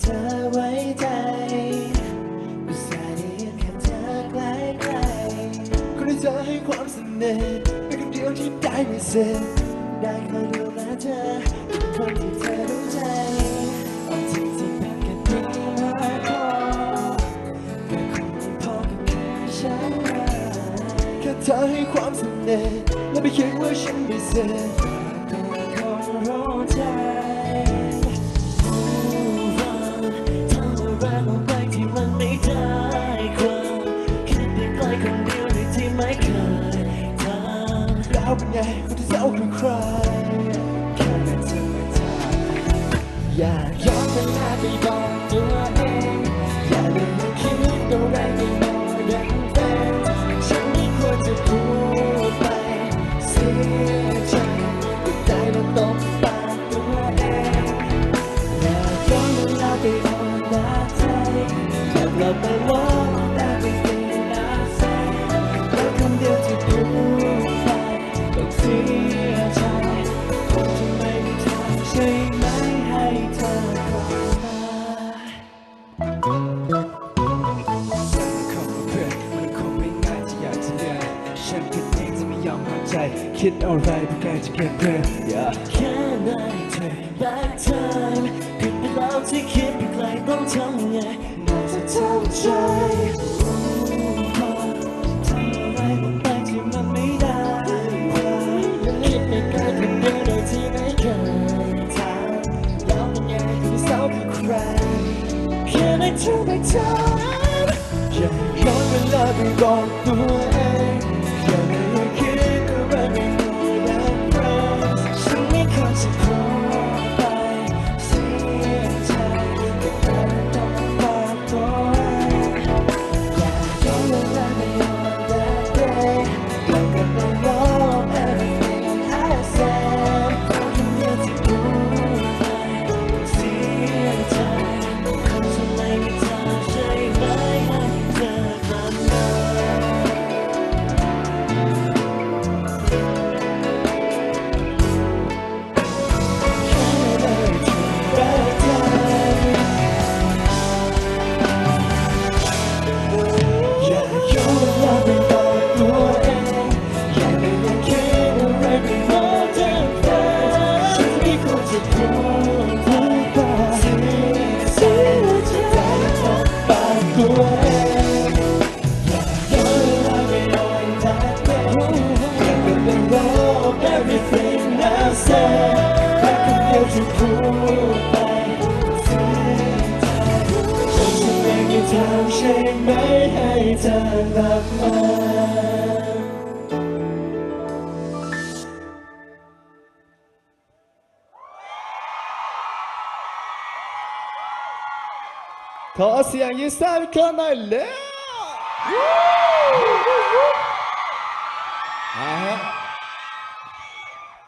เธอไว้ใจอุตส่าห์ได้ยืนข้างเธอใกล้ๆคนที่เธอให้ความสนิทเป็นคนเดียวที่ได้ไม่เสร็จได้คอยดูแลเธอเป็นคนที่เธอรู้ใจเอาจริงๆเป็นแค่ดีมากพอแค่คนที่พอกับแค่ฉันแค่เธอให้ความสนิทและไม่คิดว่าฉันไม่เสร็จ ไม่ได้ความคิดไปไกลคนเดียวเลยที่ไม่เคยทำแล้วเป็นไงคนที่เศร้าคือใครแค่นั้นเธอไม่ทำอย่าย้อนเวลาไปบอกตัวเองอย่าลยมคิดอะไรไม่มองดังแฟนฉันไม่ควรจะพูดไปเสีย อย่ากลับไปมอแต่ไม่เป็นอาแสแล้วคำเดียวที่พูดไปต้องเสียใจคงจะไม่มีทางใช่ไหมให้เธอกลับมาคบกับเพื่อนมันคงไม่ง่ายที่อยากจะเลือกฉันผิดเองจะไม่ยอมเข้าใจ คิดอะไรเพื่อแค่จะเก็บเพื่อนอย่าแค่ไหนเธอ back time ผิดไปแล้วที่คิดไปไกลต้องทำไงน่าจะเข้า ใจทำอะไรลงไปที่มันไม่ได้คิดไปไกลคนเดียที่ไม่เคยถามแล้วเป็นไงที่เศร้าคือใครแค่ได้เธอไปทำอย่าย้อนเวลาไปบอกตัว ทางใช่ไหมให้เธอกลับมาขอเสียงยืนซ่าอีกครั้งหน่อยเร็วอ่าฮะ